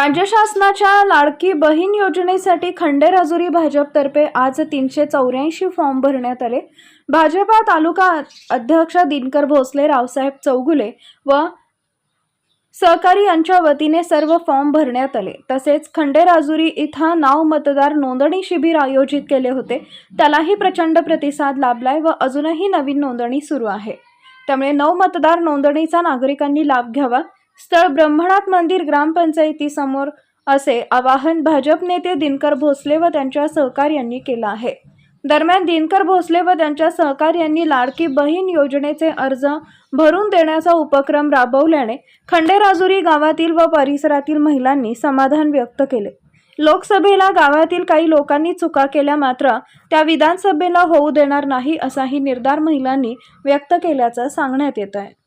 राज्य शासनाच्या लाडकी बहीण योजनेसाठी खंडेराजुरी भाजपतर्फे आज तीनशे चौऱ्याऐंशी फॉर्म भरण्यात आले. भाजपा तालुका अध्यक्ष दिनकर भोसले रावसाहेब चौगुले व सहकारी यांच्या वतीने सर्व फॉर्म भरण्यात आले. तसेच खंडेराजुरी इथं नाव मतदार नोंदणी शिबिर आयोजित केले होते. त्यालाही प्रचंड प्रतिसाद लाभलाय व अजूनही नवीन नोंदणी सुरू आहे. त्यामुळे नऊ मतदार नोंदणीचा नागरिकांनी लाभ घ्यावा. स्थळ ब्रह्मनाथ मंदिर ग्रामपंचायतीसमोर असे आवाहन भाजप नेते दिनकर भोसले व त्यांच्या सहकार्यांनी केलं आहे. दरम्यान दिनकर भोसले व त्यांच्या सहकार्यांनी लाडकी बहीण योजनेचे अर्ज भरून देण्याचा उपक्रम राबवल्याने खंडेराजुरी गावातील व परिसरातील महिलांनी समाधान व्यक्त केले. लोकसभेला गावातील काही लोकांनी चुका केल्या मात्र त्या विधानसभेला होऊ देणार नाही असाही निर्धार महिलांनी व्यक्त केल्याचं सांगण्यात येत आहे.